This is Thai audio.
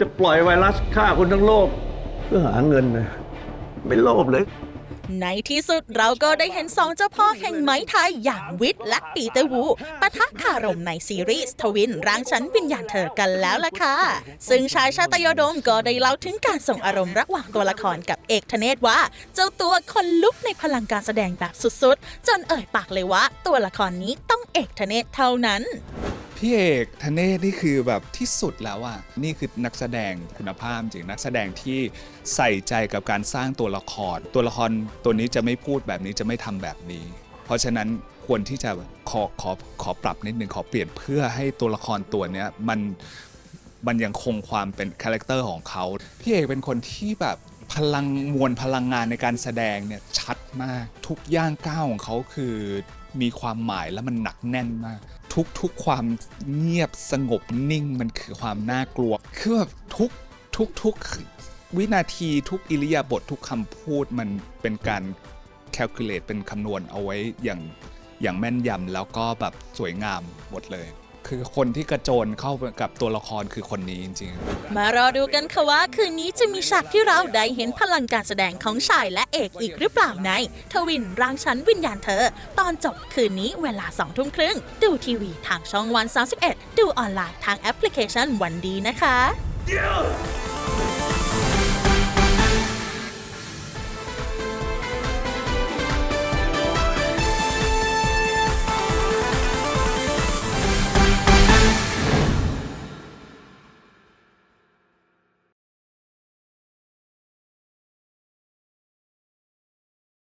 จะปล่อยไวรัสฆ่าคนทั้งโลก เพื่อหาเงินนะไม่โลภเลย ในที่สุดเราก็ได้เห็นสองเจ้าพ่อแห่งไหมไทยอย่างวิทย์และปีเตอร์วูปะทะคารมในซีรีส์ทวินร่างฉันวิญญาณเธอกันแล้วล่ะค่ะ ซึ่งชายชาตยโดมก็ได้เล่าถึงการส่งอารมณ์ระหว่างตัวละครกับเอกธเนศว่า เจ้าตัวคนลุกในพลังการแสดงแบบสุดๆ จนเอ่ยปากเลยว่า ตัวละครนี้ต้องเอกธเนศเท่านั้น พี่เอกธเนศนี่คือแบบที่สุดแล้วอะนี่คือนักแสดงคุณภาพจริงนักแสดงที่ใส่ใจกับการสร้างตัวละคร ตัวละครตัวนี้จะไม่พูดแบบนี้จะไม่ทำแบบนี้ เพราะฉะนั้นควรที่จะขอขอขอปรับนิดนึงขอเปลี่ยนเพื่อให้ตัวละครตัวเนี้ยมันมันยังคงความเป็นคาแรคเตอร์ของเขาพี่เอกเป็นคนที่แบบพลังมวลพลังงานในการแสดงเนี่ยชัดมากทุกย่างก้าวของเขาคือมีความหมายและมันหนักแน่นมาก ทุกทุกความเงียบสงบนิ่งมันคือความน่ากลัว คือแบบทุกทุกทุกวินาทีทุกอิริยาบถทุกคำพูดมันเป็นการแคลคูลเลตเป็นคำนวณเอาไว้อย่างอย่างแม่นยำแล้วก็แบบสวยงามหมดเลย คือคนที่กระโจนเข้ากับตัวละครคือคนนี้จริงๆมารอดูกันค่ะว่าคืนนี้จะมีฉากที่เราได้เห็นพลังการแสดงของชายและเอกอีกหรือเปล่าใน ทวินร่างชันวิญญาณเธอ ตอนจบคืนนี้เวลาสองทุ่มครึ่ง ดูทีวีทางช่องวัน 31 ดูออนไลน์ทางแอปพลิเคชันวันดีนะคะ